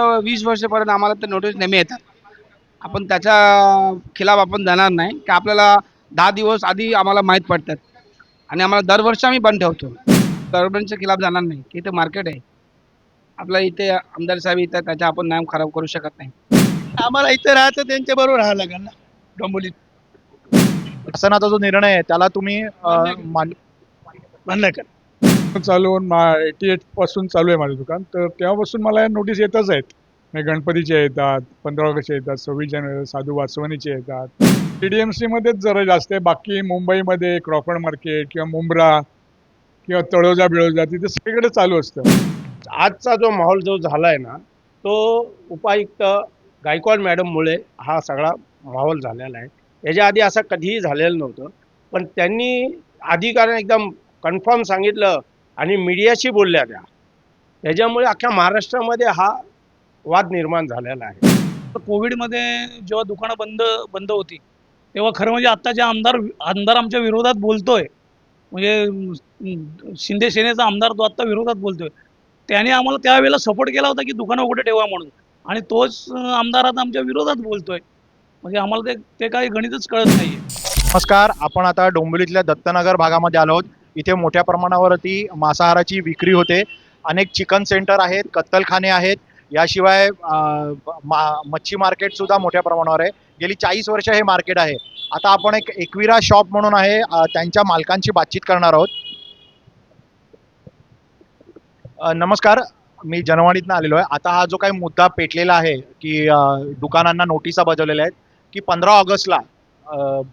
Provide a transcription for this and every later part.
वीस वर्षापर्यंत आम्हाला ते नोटीस नेहमी येतात. आपण त्याच्या खिलाफ आपण जाणार नाही. की आपल्याला दहा दिवस आधी आम्हाला माहीत पडतात. आणि आम्हाला दरवर्षी आम्ही बंद ठेवतो. गव्हर्नमेंटच्या खिलाफ जाणार नाही. की इथे मार्केट आहे. आपल्या इथे आमदार साहेब इथं त्याचा आपण नाम खराब करू शकत नाही. आम्हाला इथं राहायचं त्यांच्या बरोबर राहावं लागेल ना? डोंबोलीत शासनाचा जो निर्णय आहे त्याला तुम्ही अं, मान- म्हणणं कर. चालवून एटी एटपासून चालू आहे माझं दुकान. तर तेव्हापासून मला या नोटीस येतच आहेत. म्हणजे गणपतीचे येतात पंधरा ऑगस्टचे येतात सव्वीस जानेवारी साधू वासवणीचे येतात. टी डी एम सीमध्येच जरा जास्त आहे. बाकी मुंबईमध्ये क्रॉफर्ड मार्केट किंवा मुंब्रा किंवा तळोजा बिळोजा तिथे सगळीकडे चालू असतं. आजचा जो माहोल जो झाला आहे ना तो उपायुक्त गायकवाड मॅडममुळे हा सगळा माहोल झालेला आहे. याच्या आधी असं कधीही झालेलं नव्हतं. पण त्यांनी अधिकाऱ्यांना एकदम कन्फर्म सांगितलं आणि मीडियाशी बोलल्या त्या त्याच्यामुळे अख्ख्या महाराष्ट्रामध्ये हा वाद निर्माण झालेला आहे. तर कोविडमध्ये जेव्हा दुकानं बंद बंद होती तेव्हा खरं म्हणजे आत्ता जे आमदार आमदार आमच्या विरोधात बोलतोय म्हणजे शिंदे सेनेचा आमदार तो आत्ता विरोधात बोलतोय त्याने आम्हाला त्यावेळेला सपोर्ट केला होता की दुकानं उघडे ठेवा म्हणून. आणि तोच आमदार आता आमच्या विरोधात बोलतोय. म्हणजे आम्हाला ते ते काही गणितच कळत नाहीये. नमस्कार आपण आता डोंबिवलीतल्या दत्तनगर भागामध्ये आलो आहोत. इथे मोठ्या प्रमाणावरती मांसाहाराची विक्री होते. अनेक चिकन सेंटर आहेत कत्तलखाने आहेत. याशिवाय मा- मच्छी मार्केट सुद्धा मोठ्या प्रमाणावर आहे. गेली चाळीस वर्ष हे मार्केट आहे. आता आपण एक एकविरा शॉप म्हणून आहे त्यांच्या मालकांची बातचीत करणार आहोत. नमस्कार. मी जनवाणीतनं आलेलो आहे. आता हा जो काही मुद्दा पेटलेला आहे की दुकानांना नोटिसा बजावलेल्या आहेत की पंधरा ऑगस्टला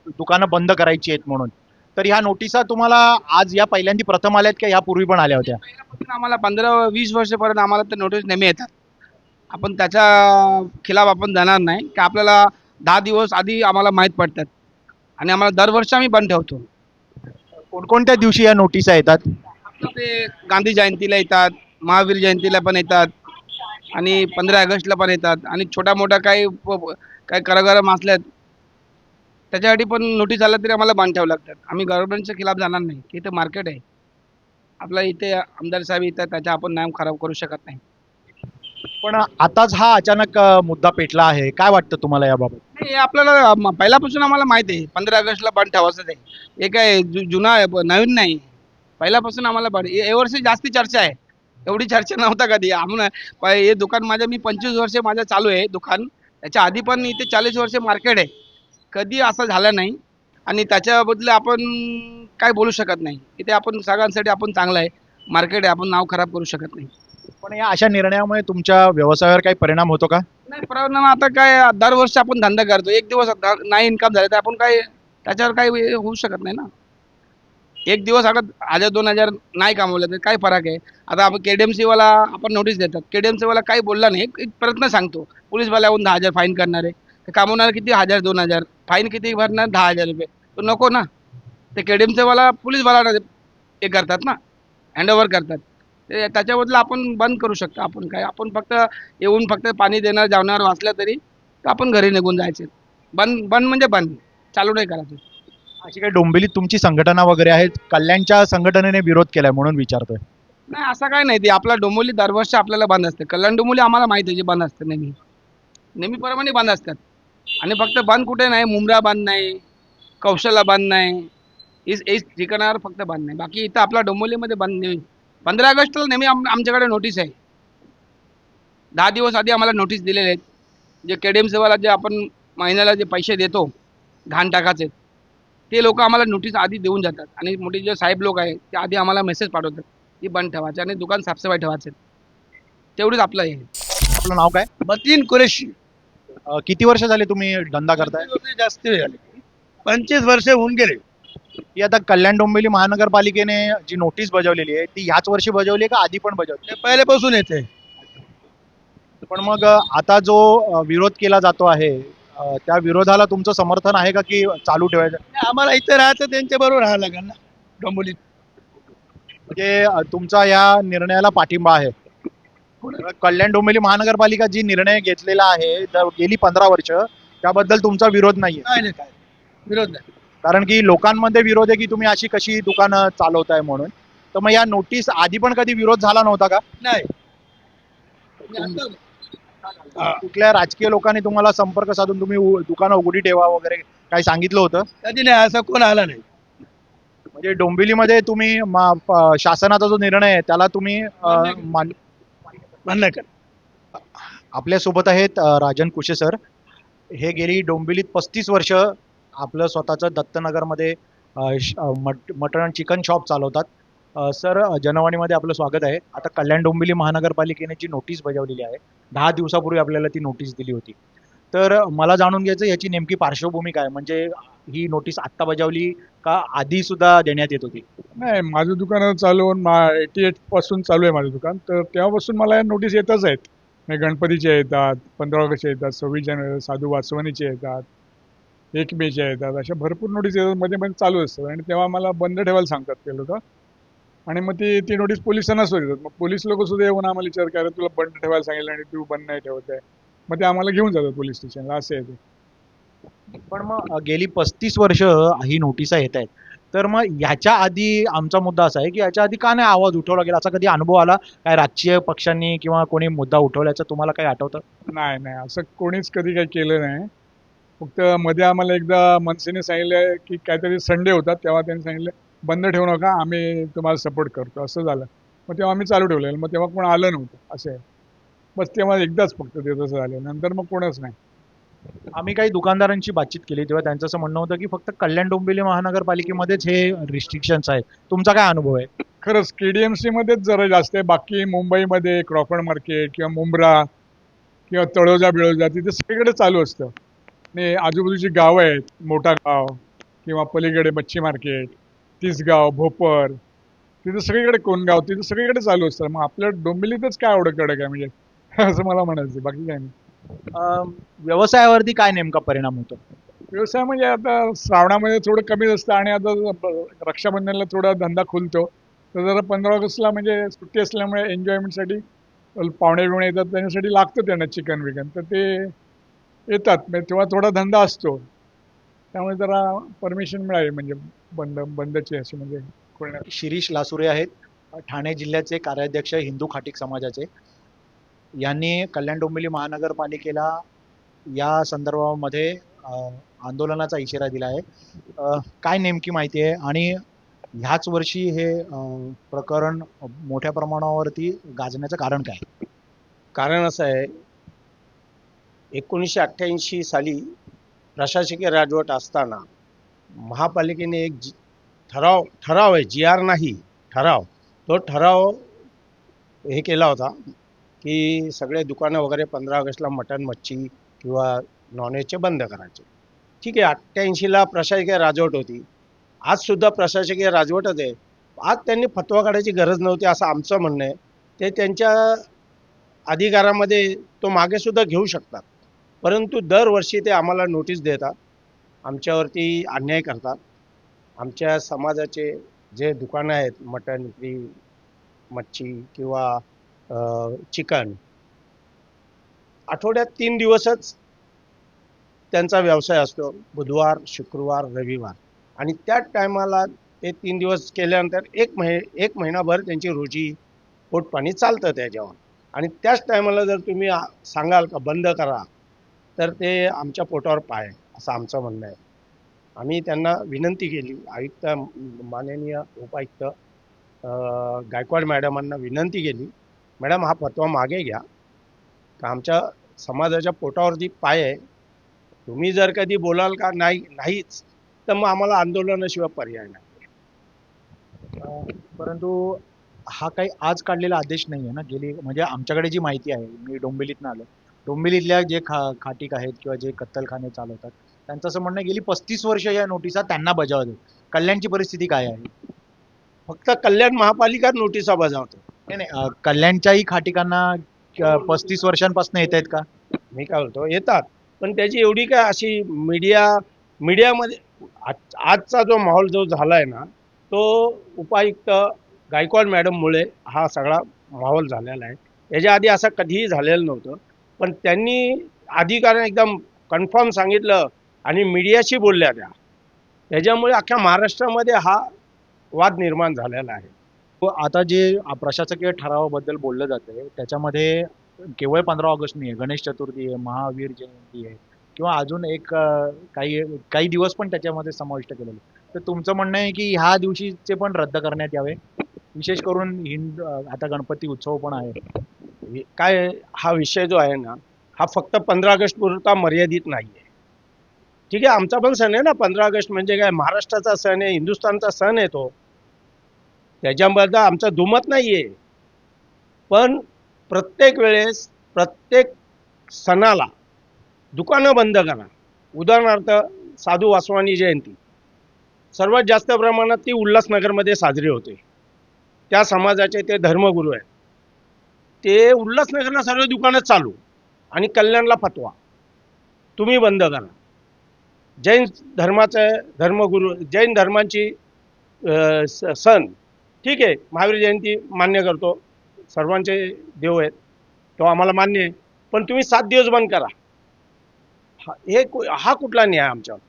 दुकानं बंद करायची आहेत म्हणून. तर ह्या नोटिसा तुम्हाला आज या पहिल्यांदा प्रथम आल्यात का? यापूर्वी पण आल्या होत्या. आम्हाला पंधरा वीस वर्षापर्यंत आम्हाला ते नोटीस नेहमी येतात. आपण त्याच्या खिलाफ आपण जाणार नाही. की आपल्याला दहा दिवस आधी आम्हाला माहीत पडतात. आणि आम्हाला दरवर्षी आम्ही बंद ठेवतो. कोणकोणत्या दिवशी या नोटिसा येतात? ते गांधी जयंतीला येतात महावीर जयंतीला पण येतात आणि पंधरा ऑगस्टला पण येतात. आणि छोटा मोठा काही काही करागरम असल्यात त्याच्यासाठी पण नोटीस आल्या तरी आम्हाला बांध ठेवावं लागतात. आम्ही गव्हर्नमेंटच्या खिलाफ जाणार नाही. की इथे मार्केट आहे. आपला इथे आमदार साहेब येतात त्याचा आपण नाम खराब करू शकत नाही. पण आताच हा अचानक मुद्दा पेटला आहे. काय वाटतं तुम्हाला याबाबत? नाही हे आपल्याला पहिल्यापासून आम्हाला माहीत आहे. पंधरा ऑगस्टला बंद ठेवायचं आहे. हे काय जुना नवीन नाही. पहिल्यापासून आम्हाला बंद हे हे वर्षी जास्ती चर्चा आहे. एवढी चर्चा नव्हता कधी. आम्हाला प- हे दुकान माझं मी पंचवीस वर्ष माझं चालू आहे दुकान. त्याच्या आधी पण इथे चाळीस वर्ष मार्केट आहे. कधी असं झालं नाही. आणि त्याच्याबद्दल आपण काय बोलू शकत नाही. इथे आपण सगळ्यांसाठी आपण चांगलं आहे. मार्केट आहे आपण नाव खराब करू शकत नाही. पण या अशा निर्णयामुळे तुमच्या व्यवसायावर काही परिणाम होतो का? नाही परिणाम आता काय दरवर्षी आपण धंदा करतो. एक दिवस नाही इन्कम झालं तर आपण काय त्याच्यावर काही हे होऊ शकत नाही ना. एक दिवस अगर हजार दोन हजार नाही कमवलं तर काय फरक आहे? आता आपण के डी एम सीवाला आपण नोटीस देतात. के डी एम सीवाला काही बोलला नाही. एक एक प्रयत्न सांगतो. पोलीसवाला येऊन दहा हजार फाईन करणार. आहे कामवणार किती? हजार दोन हजार. फाईन किती भरणार? दहा हजार रुपये. तो नको ना. ते के डी एम सीवाला पोलीसवाला हे करतात ना. हँडओव्हर करतात. ते त्याच्याबद्दल आपण बंद करू शकतो. आपण काय? आपण फक्त येऊन फक्त पाणी देणार जावणार वाचलं तरी तर आपण घरी निघून जायचे. बंद बंद म्हणजे बंद. चालू नाही करायचं अशी काही डोंबिवलीत तुमची संघटना वगैरे आहे कल्याणच्या संघटनेने विरोध केलाय म्हणून विचारतोय. नाही असं काय नाही. ते आपला डोंबोली दरवर्षी आपल्याला बंद असते. कल्याण डोंबोली आम्हाला माहिती आहे जे बंद असते नेहमी. नेहमीप्रमाणे बंद असतात. आणि फक्त बंद कुठे नाही? मुंब्रा बंद नाही कौशलला बंद नाही. इस इस ठिकाणावर फक्त बंद नाही. बाकी इथं आपला डोंबोलीमध्ये बंद नाही. पंधरा ऑगस्टला नेहमी आम आमच्याकडे नोटीस आहे. दहा दिवस आधी आम्हाला नोटीस दिलेले आहेत. जे के डी एम सीवाला जे आपण महिन्याला जे पैसे देतो घाण टाकाचे ते लोक आम्हाला नोटीस आधी देऊन जातात. आणि मोठे जे साहेब लोक आहेत ते आधी आम्हाला मेसेज पाठवतात की बंद ठेवायचे आणि दुकान साफसफाई ठेवायचे. तेवढंच आपलं हे. आपलं नाव काय? बतीन कुरेशी. अं, किती वर्ष झाले तुम्ही धंदा करताय? जास्त झाले. पंचवीस वर्ष होऊन गेले. ती आता कल्याण डोंबिवली महानगरपालिकेने जी नोटीस बजावलेली आहे ती ह्याच वर्षी बजावली आहे का आधी पण बजावली? ते पहिल्यापासून येते. पण मग अं, आता जो अं, विरोध केला जातो आहे अं, त्या विरोधाला तुमचं समर्थन आहे का की चालू ठेवायचं? आम्हाला इथं राहायचं त्यांच्या बरोबर राहावं लागेल ना डोंबोलीत म्हणजे अं, तुमचा या निर्णयाला पाठिंबा आहे. कल्याण डोंबिवली महानगरपालिका जी निर्णय घेतलेला आहे गेली पंधरा वर्ष त्याबद्दल तुमचा विरोध नाहीये. नाही नाही काय? विरोध नाही. कारण की लोकांमध्ये विरोध आहे की तुम्ही अशी कशी दुकानं चालवताय म्हणून. तर मग या नोटीस आधी पण कधी विरोध झाला नव्हता का? नाही. कुठल्या राजकीय लोकांनी तुम्हाला संपर्क साधून तुम्ही उ- दुकानं उघडी ठेवा वगैरे काही सांगितलं होतं? कधी नाही असं कोण आला नाही. म्हणजे डोंबिवलीमध्ये तुम्ही मा- प- शासनाचा जो निर्णय आहे त्याला तुम्ही अं, मान मान्य कर आपल्यासोबत आहेत अ, राजन कुशे सर. हे गेली डोंबिवलीत पस्तीस वर्ष आपलं स्वतःचं दत्तनगरमध्ये अ, श- अ, मट मटण चिकन शॉप चालवतात. अ, सर अ, जनवाणीमध्ये आपलं स्वागत आहे. आता कल्याण डोंबिवली महानगरपालिकेने जी नोटीस बजावलेली आहे दहा दिवसापूर्वी आपल्याला ती नोटीस दिली होती. तर मला जाणून घ्यायचं याची नेमकी पार्श्वभूमी काय? म्हणजे ही नोटीस आत्ता बजावली का आधी सुद्धा देण्यात येत होती? नाही माझं दुकान चालवून मा एटी एटपासून चालू आहे माझं दुकान. तर तेव्हापासून मला या नोटीस येतच आहेत. म्हणजे गणपतीचे येतात पंधरा ऑगस्टचे येतात सव्वीस जानेवारी साधू वासवणीचे येतात एक मेच्या येतात. अशा भरपूर नोटीस येतात. मध्ये मध्ये चालू असतात आणि तेव्हा मला बंद ठेवायला सांगतात ते लोक. आणि मग ती ती नोटीस पोलिसांना सुरू देतात मग पोलीस लोक सुद्धा येऊन आम्हाला विचार करा तुला बंद ठेवायला सांगितलं आणि तू बंद नाही ठेवत आहे. मग ते आम्हाला घेऊन जातात पोलीस स्टेशनला असं आहे ते. पण मग गेली पस्तीस वर्ष ही नोटिसा येत आहेत. तर मग ह्याच्या आधी आमचा मुद्दा असा आहे की याच्या आधी का नाही आवाज उठवला गेला? असा कधी अनुभव आला? काय राजकीय पक्षांनी किंवा कोणी मुद्दा उठवल्याचं तुम्हाला काही आठवतं? नाही नाही. असं कोणीच कधी काही केलं नाही. फक्त मध्ये आम्हाला एकदा मनसेने सांगितलं की काहीतरी संडे होता तेव्हा त्यांनी सांगितलं बंद ठेवू नका आम्ही तुम्हाला सपोर्ट करतो. असं झालं. मग तेव्हा आम्ही चालू ठेवलेलं. मग तेव्हा कोण आलं नव्हतं असं आहे. बस तेव्हा एकदाच फक्त ते तसं झालं. नंतर मग कोणच नाही. आम्ही काही दुकानदारांची बातचीत केली तेव्हा त्यांचं असं म्हणणं होतं की फक्त कल्याण डोंबिवली महानगरपालिकेमध्येच हे रिस्ट्रिक्शन्स आहेत. तुमचा काय अनुभव आहे? खरंच के डी एम सीमध्येच जरा जास्त आहे. बाकी मुंबईमध्ये क्रॉफर्ड मार्केट किंवा मुंब्रा किंवा तळोजा बिळोजा तिथे सगळीकडे चालू असतं. आणि आजूबाजूची गावं आहेत. मोठा गाव किंवा पलीकडे मच्छी मार्केट तिसगाव भोपर तिथं सगळीकडे कोणगाव तिथं सगळीकडे चालू असतं. मग आपल्या डोंबिवलीतच काय एवढं कडक आहे? म्हणजे असं मला म्हणायचं बाकी काय नाही. अं, व्यवसायावरती काय नेमका परिणाम होतो? व्यवसाय म्हणजे आता श्रावणामध्ये थोडं कमीच असतं आणि आता ब- रक्षाबंधनला थोडा धंदा खुलतो. तर जरा पंधरा ऑगस्टला म्हणजे सुट्टी असल्यामुळे एन्जॉयमेंटसाठी पाहुणे बिवणे येतात. त्याच्यासाठी लागतं त्यांना चिकन विकन तर ते येतात. म्हणजे तेव्हा थोडा धंदा असतो. त्यामुळे जरा परमिशन मिळाली म्हणजे बंद बंदची अशी म्हणजे खोलण्यात. शिरीष लासुरे आहेत. ठाणे जिल्ह्याचे कार्याध्यक्ष हिंदू खाटीक समाजाचे. यांनी कल्याण डोंबिवली महानगरपालिकेला या संदर्भामध्ये आंदोलनाचा इशारा दिला आहे. काय नेमकी माहिती आहे? आणि ह्याच वर्षी हे प्रकरण मोठ्या प्रमाणावरती गाजण्याचं कारण काय? कारण असं आहे एकोणीसशे अठ्ठ्याऐंशी साली प्रशासकीय राजवट असताना महापालिकेने एक जी ठराव ठराव आहे जी आर नाही ठराव. तो ठराव हे केला होता. की सगळे दुकानं वगैरे पंधरा ऑगस्टला मटण मच्छी किंवा नॉनव्हेजचे बंद करायचे. ठीक आहे अठ्ठ्याऐंशीला प्रशासकीय राजवट होती. आजसुद्धा प्रशासकीय राजवटच आहे. आज त्यांनी फतवा काढायची गरज नव्हती असं आमचं म्हणणं आहे. ते त्यांच्या अधिकारामध्ये तो मागेसुद्धा घेऊ शकतात. परंतु दरवर्षी ते आम्हाला नोटीस देतात. आमच्यावरती अन्याय करतात. आमच्या समाजाचे जे दुकानं आहेत मटण विक्री मच्छी किंवा चिकन. आठवड्यात तीन दिवसच त्यांचा व्यवसाय असतो. बुधवार शुक्रवार रविवार. आणि त्याच टायमाला ते तीन दिवस केल्यानंतर एक महि एक महिनाभर त्यांची रोजी पोटपाणी चालतं त्याच्यावर. आणि त्याच टायमाला जर तुम्ही सांगाल का बंद करा तर ते आमच्या पोटावर पाय असं आमचं म्हणणं आहे. आम्ही त्यांना विनंती केली. आयुक्त माननीय उपायुक्त गायकवाड मॅडमांना विनंती केली. मॅडम हा फतवा मागे घ्या. का आमच्या समाजाच्या पोटावरती पाय आहे. तुम्ही जर कधी बोलाल का नाही नाहीच तर मग आम्हाला आंदोलनाशिवाय पर्याय नाही. परंतु हा काही आज काढलेला आदेश नाही आहे ना? गेली म्हणजे आमच्याकडे जी माहिती आहे मी डोंबिवलीतनं आलो डोंबिवलीतल्या जे खा खाटीक आहेत किंवा जे कत्तलखाने चालवतात त्यांचं असं म्हणणं गेली पस्तीस वर्ष या नोटिसा त्यांना बजावत आहेत कल्याणची परिस्थिती काय आहे? फक्त कल्याण महापालिका नोटिसा बजावते नाही नाही अं, कल्याणच्याही खाटिकांना पस्तीस वर्षांपासून येत आहेत का? मी काय बोलतो येतात. पण त्याची एवढी काय अशी मीडिया मीडियामध्ये आज आजचा जो माहोल जो झाला आहे ना तो उपायुक्त गायकवाड मॅडममुळे हा सगळा माहोल झालेला आहे. याच्या आधी असं कधीही झालेलं नव्हतं. पण त्यांनी अधिकाऱ्यांना एकदम कन्फर्म सांगितलं आणि मीडियाशी बोलल्या त्या. त्याच्यामुळे अख्ख्या महाराष्ट्रामध्ये हा वाद निर्माण झालेला आहे. हो, आता जे प्रशासकीय ठरावाबद्दल बोललं जातंय त्याच्यामध्ये केवळ पंधरा ऑगस्ट नाही आहे गणेश चतुर्थी आहे महावीर जयंती आहे किंवा अजून एक काही काही दिवस पण त्याच्यामध्ये समाविष्ट केलेले तर तुमचं म्हणणं आहे की ह्या दिवशीचे पण रद्द करण्यात यावे? विशेष करून हिंद आता गणपती उत्सव पण आहे. काय हा विषय जो आहे ना हा फक्त पंधरा ऑगस्ट पुरता मर्यादित नाही आहे. ठीक आहे आमचा पण सण आहे ना पंधरा ऑगस्ट म्हणजे काय महाराष्ट्राचा सण आहे हिंदुस्थानचा सण आहे तो. त्याच्याबद्दल आमचं दुमत नाही आहे पण प्रत्येक वेळेस प्रत्येक सणाला दुकानं बंद करा. उदाहरणार्थ साधू वासवानी जयंती. सर्वात जास्त प्रमाणात ती उल्हासनगरमध्ये साजरी होते. त्या समाजाचे ते धर्मगुरू आहेत. ते उल्हासनगरला सर्व दुकानं चालू आणि कल्याणला फतवा. तुम्ही बंद करा. जैन धर्माचं धर्मगुरू जैन धर्मांची स- सण ठीक आहे महावीर जयंती मान्य करतो. सर्वांचे देव आहेत तो आम्हाला मान्य आहे. पण तुम्ही सात दिवस बंद करा. हा हे कु- हा कुठला न्याय आमच्यावर?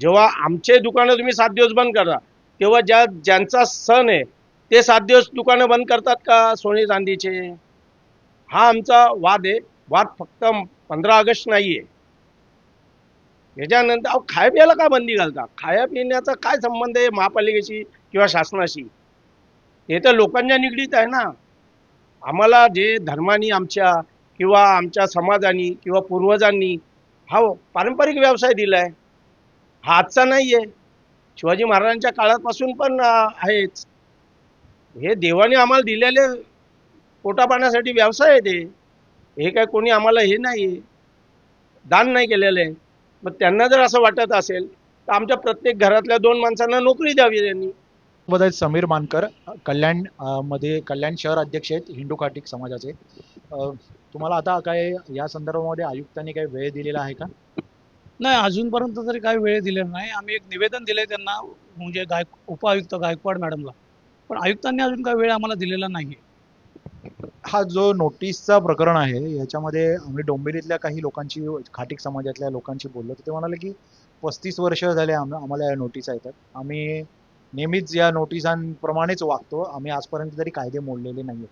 जेव्हा आमचे दुकानं तुम्ही सात दिवस बंद करा तेव्हा ज्या ज्यांचा सण आहे ते सात दिवस दुकानं बंद करतात का सोने चांदीचे? हा आमचा वाद आहे. वाद फक्त पंधरा ऑगस्ट नाही आहे याच्यानंतर अहो खाया प्यायला का बंदी घालता? खाया पिण्याचा काय संबंध आहे महापालिकेशी किंवा शासनाशी? हे तर लोकांच्या निगडीत आहे ना. आम्हाला जे धर्मानी आमच्या किंवा आमच्या समाजानी किंवा पूर्वजांनी हा पारंपरिक व्यवसाय दिला आहे हा आजचा नाही आहे शिवाजी महाराजांच्या काळापासून पण आहेच. हे देवाने आम्हाला दिलेले पोटा पाण्यासाठी व्यवसाय आहे ते. हे काय कोणी आम्हाला हे नाही आहे दान नाही केलेलं आहे. मग त्यांना जर असं वाटत असेल तर आमच्या प्रत्येक घरातल्या दोन माणसांना नोकरी द्यावी त्यांनी. आहेत समीर मानकर कल्याणमध्ये कल्याण शहर अध्यक्ष आहेत हिंदू खाटिक समाजाचे. तुम्हाला आता काय या संदर्भामध्ये आयुक्तांनी काही वेळ दिलेला आहे का? नाही अजूनपर्यंत तरी काही वेळ दिलेला नाही. आम्ही एक निवेदन दिले त्यांना म्हणजे गाय उपआयुक्त गायकवाड मॅडमला. पण आयुक्तांनी अजून काही वेळ आम्हाला दिलेला नाही हा जो नोटीसचा प्रकरण आहे याच्यामध्ये आम्ही डोंबिवलीतल्या काही लोकांची खाटिक समाजातल्या लोकांशी बोललो. तर ते म्हणाले की पस्तीस वर्ष झाले आम आम्हाला या नोटीस येतात. आम्ही नेहमीच या नोटिसांप्रमाणेच वागतो. आम्ही आजपर्यंत तरी कायदे मोडलेले नाही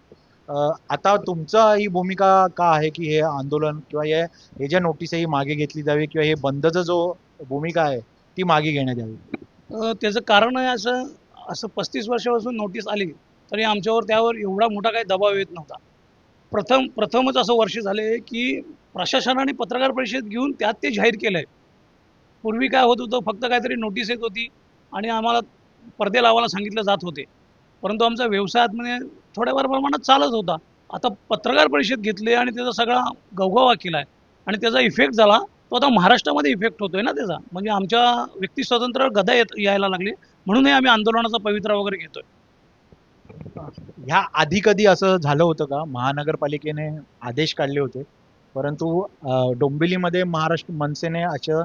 आता तुमचा ही भूमिका का आहे की हे आंदोलन किंवा हे हे ज्या नोटीस ही मागे घेतली जावी किंवा हे बंदचं जो भूमिका आहे ती मागे घेण्यात यावी? त्याचं कारण आहे असं असं पस्तीस वर्षापासून नोटीस आली तरी आमच्यावर त्यावर एवढा मोठा काही दबाव येत नव्हता. प्रथम प्रथमच असं वर्ष झाले की प्रशासनाने पत्रकार परिषद घेऊन त्यात ते जाहीर केलं आहे पूर्वी काय होत होतं फक्त काहीतरी नोटीस येत होती आणि आम्हाला पडदे लावायला सांगितले जात होते. परंतु आमचा व्यवसायात म्हणजे थोड्याफार प्रमाणात चालत होता. आता पत्रकार परिषद घेतली आणि त्याचा सगळा गवगवा केला आहे आणि त्याचा इफेक्ट झाला. तो आता महाराष्ट्रामध्ये इफेक्ट होतोय ना त्याचा. म्हणजे आमच्या व्यक्ती स्वतंत्र गदा येत यायला लागली. म्हणूनही आम्ही आंदोलनाचा पवित्रा वगैरे घेतोय. ह्या आधी कधी असं झालं होतं का? महानगरपालिकेने आदेश काढले होते. परंतु डोंबिवलीमध्ये महाराष्ट्र मनसेने असं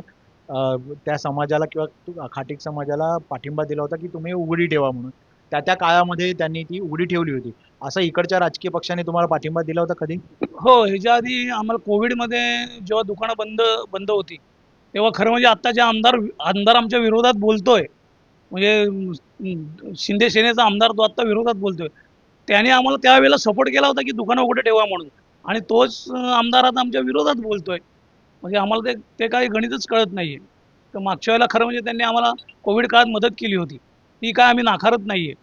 त्या समाजाला किंवा खाटीक समाजाला पाठिंबा दिला होता की तुम्ही उघडी ठेवा म्हणून. त्या त्या काळामध्ये त्यांनी ती उघडी ठेवली होती. असं इकडच्या राजकीय पक्षाने तुम्हाला पाठिंबा दिला होता कधी? हो ह्याच्या आधी आम्हाला कोविडमध्ये जेव्हा दुकानं बंद बंद होती तेव्हा खरं म्हणजे आत्ता जे आमदार आमदार आमच्या विरोधात बोलतोय म्हणजे शिंदे सेनेचा आमदार तो आत्ता विरोधात बोलतोय त्याने आम्हाला त्यावेळेला सपोर्ट केला होता की दुकानं उघडे ठेवा म्हणून. आणि तोच आमदार आता आमच्या विरोधात बोलतोय. म्हणजे आम्हाला ते ते काही गणितच कळत नाही आहे तर मागच्या वेळेला खरं म्हणजे त्यांनी आम्हाला कोविड काळात मदत केली होती. ती काय आम्ही नाकारत नाही आहे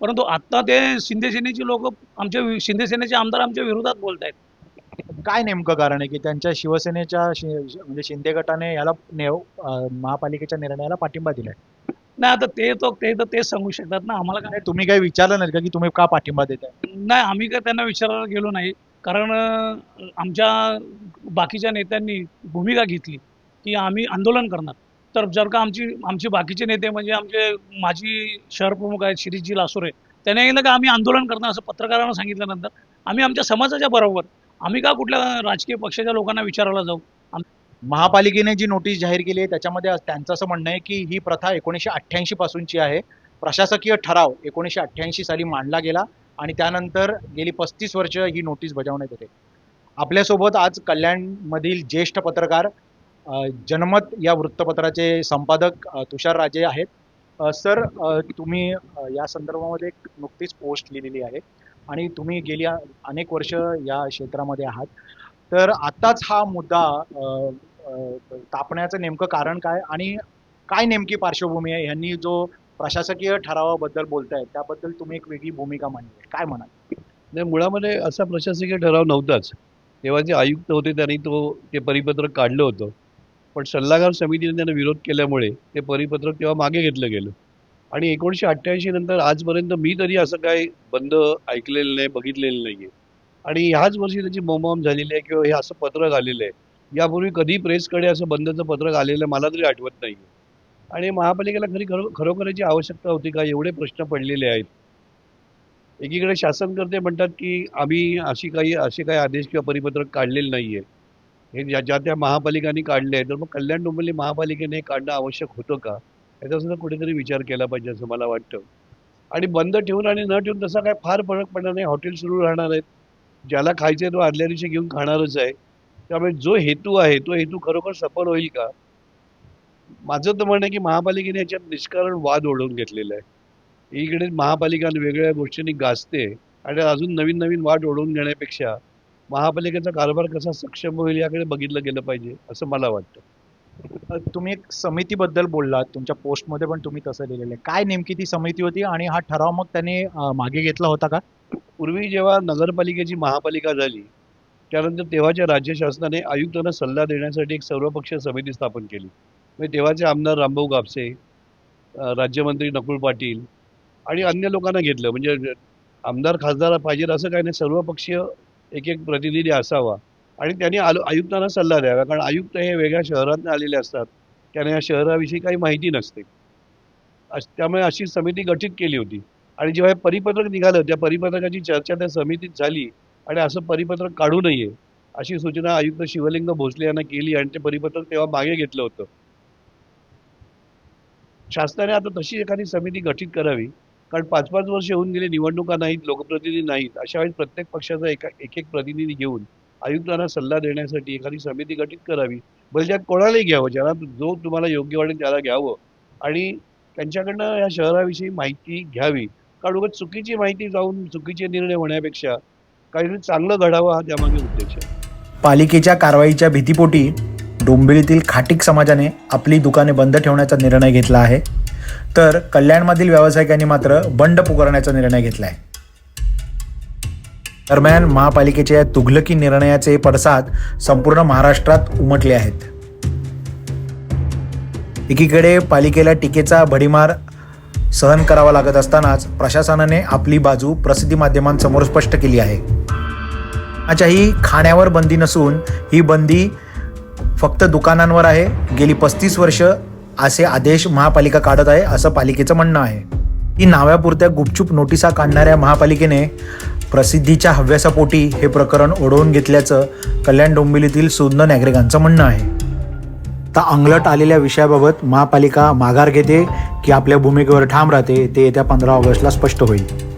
परंतु आत्ता ते शिंदे सेनेची लोक आमच्या वि- शिंदे सेनेचे आमदार आमच्या विरोधात बोलत आहेत काय नेमकं कारण आहे की त्यांच्या शिवसेनेच्या म्हणजे शिंदे गटाने याला नेव महापालिकेच्या निर्णयाला पाठिंबा दिलाय? नाही आता ते तो ते तर तेच सांगू शकतात ना. आम्हाला काय तुम्ही काही विचारलं नाही का की तुम्ही का पाठिंबा देताय? नाही आम्ही काय त्यांना विचारायला गेलो नाही. कारण आमच्या बाकीच्या नेत्यांनी भूमिका घेतली की आम्ही आंदोलन करणार. तर जर का आमची आमचे बाकीचे नेते म्हणजे आमचे माजी शहर प्रमुख आहेत शिरीषजी लासुरे त्याने सांगितलं का आम्ही आंदोलन करणार असं पत्रकारांना सांगितल्यानंतर आम्ही आमच्या समाजाच्या बरोबर आम्ही का कुठल्या राजकीय पक्षाच्या लोकांना विचारायला जाऊ? महापालिकेने जी नोटीस जाहीर केली आहे त्याच्यामध्ये त्यांचं असं म्हणणं आहे की ही प्रथा एकोणीसशे अठ्ठ्याऐंशी पासूनची आहे. प्रशासकीय ठराव एकोणीसशे अठ्ठ्याऐंशी साली मांडला गेला. आणि त्यानंतर गेली पस्तीस वर्ष ही नोटीस बजावण्यात येते. आपल्यासोबत आज कल्याणमधील ज्येष्ठ पत्रकार जनमत या वृत्तपत्राचे संपादक तुषार राजे आहेत. सर तुम्ही या संदर्भामध्ये एक नुकतीच पोस्ट लिहिलेली आहे आणि तुम्ही गेली अनेक वर्ष या क्षेत्रामध्ये आहात. तर आत्ताच हा मुद्दा तापण्याचं नेमकं कारण काय आणि काय नेमकी पार्श्वभूमी आहे? यांनी जो प्रशासकीय ठरावाबद्दल बोलतायत त्याबद्दल तुम्ही एक वेगळी भूमिका मांडली काय म्हणाल? नाही मुळामध्ये असा प्रशासकीय ठराव नव्हताच. तेव्हा जे आयुक्त होते त्यांनी तो ते परिपत्रक काढलं होतं. पण सल्लागार समितीने त्यांना विरोध केल्यामुळे ते परिपत्रक तेव्हा मागे घेतलं गेलं. आणि एकोणीसशे अठ्ठ्याऐंशी नंतर आजपर्यंत मी तरी असं काही बंद ऐकलेलं नाही बघितलेलं नाही आहे आणि ह्याच वर्षी त्याची बोंबाबोंब झालेली आहे किंवा हे असं पत्रक आलेलं आहे. यापूर्वी कधी प्रेसकडे असं बंदचं पत्रक आलेलं मला तरी आठवत नाही आणि महापालिकेला खरी खरो खरोखरची आवश्यकता होती का? एवढे प्रश्न पडलेले आहेत. एकीकडे शासनकर्ते म्हणतात की आम्ही अशी काही असे काही आदेश किंवा परिपत्रक काढलेले नाही आहे हे ज्या ज्या त्या महापालिकांनी काढले आहे तर मग कल्याण डोंबिवली महापालिकेने हे काढणं आवश्यक होतं का? याचा सुद्धा कुठेतरी विचार केला पाहिजे असं मला वाटतं. आणि बंद ठेवून आणि न ठेवून तसा काय फार फरक पडणार नाही. हॉटेल सुरू राहणार आहेत. ज्याला खायचं आहे तो आदल्या दिवशी घेऊन खाणारच आहे. त्यामुळे जो हेतू आहे तो हेतू खरोखर सफल होईल का? माझं तर म्हणणं की महापालिकेने याच्यात निष्कारण वाद ओढवून घेतलेला आहे. इकडे महापालिका वेगवेगळ्या गोष्टींनी गाजते आणि अजून नवीन नवीन वाट ओढवून घेण्यापेक्षा महापालिकेचा कारभार कसा सक्षम होईल याकडे बघितलं गेलं पाहिजे असं मला वाटतं. तुम्ही एक समितीबद्दल बोललात तुमच्या पोस्टमध्ये पण तुम्ही तसं लिहिलेलं आहे. काय नेमकी ती समिती होती आणि हा ठराव मग त्यांनी मागे घेतला होता का? पूर्वी जेव्हा नगरपालिकेची महापालिका झाली त्यानंतर तेव्हाच्या राज्य शासनाने आयुक्तांना सल्ला देण्यासाठी एक सर्वपक्षीय समिती स्थापन केली. म्हणजे तेव्हाचे आमदार रामभाऊ गापसे राज्यमंत्री नकुल पाटील आणि अन्य लोकांना घेतलं. म्हणजे आमदार खासदार पाहिजे असं काही नाही. सर्वपक्षीय एक एक प्रतिनिधी असावा. आणि त्यांनी आलो आयुक्तांना सल्ला द्यावा. कारण आयुक्त हे वेगळ्या शहरात आलेले असतात. त्यांना या शहराविषयी काही माहिती नसते. अश- त्यामुळे अशी समिती गठीत केली होती. आणि जेव्हा हे परिपत्रक निघालं त्या परिपत्रकाची चर्चा त्या समितीत झाली आणि असं परिपत्रक काढू नये अशी सूचना आयुक्त शिवलिंग भोसले यांना केली आणि ते परिपत्रक तेव्हा मागे घेतलं होतं. शासनाने आता तशी एखादी समिती गठीत करावी कारण पाच पाच वर्ष होऊन गेले निवडणुका नाहीत लोकप्रतिनिधी नाहीत अशा वेळेस प्रत्येक पक्षाचा एका एक एक प्रतिनिधी घेऊन आयुक्तांना सल्ला देण्यासाठी एखादी समिती गठीत करावी. भले त्यात कोणालाही घ्यावं ज्याला जो तुम्हाला योग्य वाटेल त्याला घ्यावं. आणि त्यांच्याकडनं या शहराविषयी माहिती घ्यावी. कारण उगाच चुकीची माहिती जाऊन चुकीचे निर्णय होण्यापेक्षा काहीतरी चांगलं घडावं हा त्यामागे उद्देश आहे. पालिकेच्या कारवाईच्या भीतीपोटी डोंबिवलीतील खाटीक समाजाने आपली दुकाने बंद ठेवण्याचा निर्णय घेतला आहे. तर कल्याणमधील व्यावसायिकांनी मात्र बंड पुकारण्याचा निर्णय घेतला आहे दरम्यान महापालिकेच्या या तुघलकी निर्णयाचे पडसाद संपूर्ण महाराष्ट्रात उमटले आहेत. एकीकडे पालिकेला टीकेचा भडीमार सहन करावा लागत असतानाच प्रशासनाने आपली बाजू प्रसिद्धी माध्यमांसमोर स्पष्ट केली आहे. अच्छा ही खाण्यावर बंदी नसून ही बंदी फक्त दुकानांवर आहे. गेली पस्तीस वर्ष असे आदेश महापालिका काढत आहे असं पालिकेचं म्हणणं आहे. ही नाव्यापुरत्या गुपचूप नोटिसा काढणाऱ्या महापालिकेने प्रसिद्धीच्या हव्यासापोटी हे प्रकरण ओढवून घेतल्याचं कल्याण डोंबिवलीतील सुज्ञ नागरिकांचं म्हणणं आहे. तर अंगलट आलेल्या विषयाबाबत महापालिका माघार घेते की आपल्या भूमिकेवर ठाम राहते ते येत्या पंधरा ऑगस्टला स्पष्ट होईल.